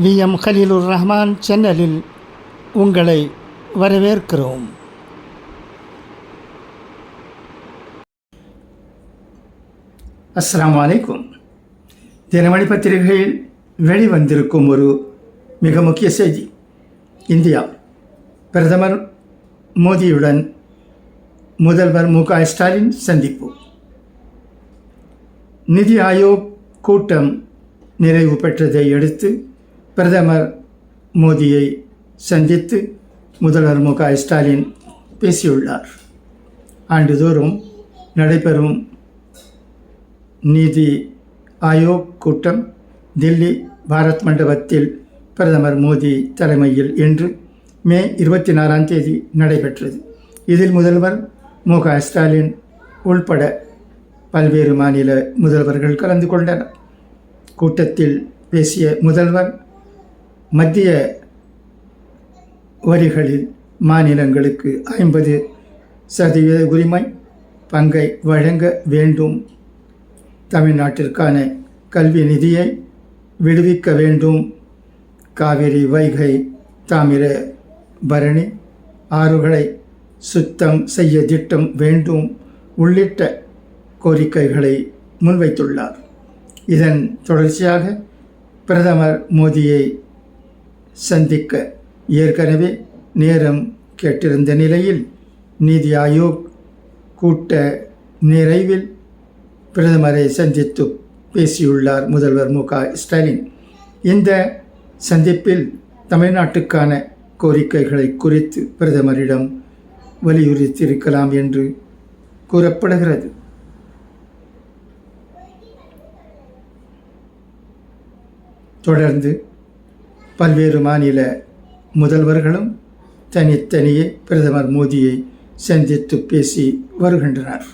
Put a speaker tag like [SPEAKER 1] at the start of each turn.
[SPEAKER 1] We. M. Khaleelur Rahman சேனலில் உங்களை வரவேற்கிறோம். அஸ்லாம் வலைக்கும் தினமணி பத்திரிகையில் வெளிவந்திருக்கும் ஒரு மிக முக்கிய செய்தி. இந்தியா. பிரதமர் மோடியுடன் முதல்வர் மு. க. ஸ்டாலின் சந்திப்பு. நிதி ஆயோக் கூட்டம் நிறைவு பெற்றதை அடுத்து பிரதமர் மோடியை சந்தித்து முதல்வர் மு க ஸ்டாலின் பேசியுள்ளார். ஆண்டுதோறும் நடைபெறும் நீதி ஆயோக் கூட்டம் தில்லி பாரத் மண்டபத்தில் பிரதமர் மோடி தலைமையில் இன்று மே இருபத்தி நாலாம் தேதி நடைபெற்றது. இதில் முதல்வர் மு க ஸ்டாலின் உள்பட பல்வேறு மாநில முதல்வர்கள் கலந்து கொண்டனர். கூட்டத்தில் பேசிய முதல்வர் மத்திய வரிகளில் மாநிலங்களுக்கு ஐம்பது சதவீத உரிமை பங்கை வழங்க வேண்டும். தமிழ்நாட்டிற்கான கல்வி நிதியை விடுவிக்க வேண்டும். காவிரி வைகை தாமிர பரணி ஆறுகளை சுத்தம் செய்ய திட்டம் வேண்டும் உள்ளிட்ட கோரிக்கைகளை முன்வைத்துள்ளார். இதன் தொடர்ச்சியாக பிரதமர் மோடியை சந்திக்க ஏற்கனவே நேரம் கேட்டிருந்த நிலையில் நீதி ஆயோக் கூட்ட நிறைவில் பிரதமரை சந்தித்து பேசியுள்ளார் முதல்வர் மு க ஸ்டாலின். இந்த சந்திப்பில் தமிழ்நாட்டுக்கான கோரிக்கைகளை குறித்து பிரதமரிடம் வலியுறுத்தியிருக்கலாம் என்று கூறப்படுகிறது. தொடர்ந்து பல்வேறு மாநில முதல்வர்களும் தனித்தனியே பிரதமர் மோடியை சந்தித்து பேசி வருகின்றனர்.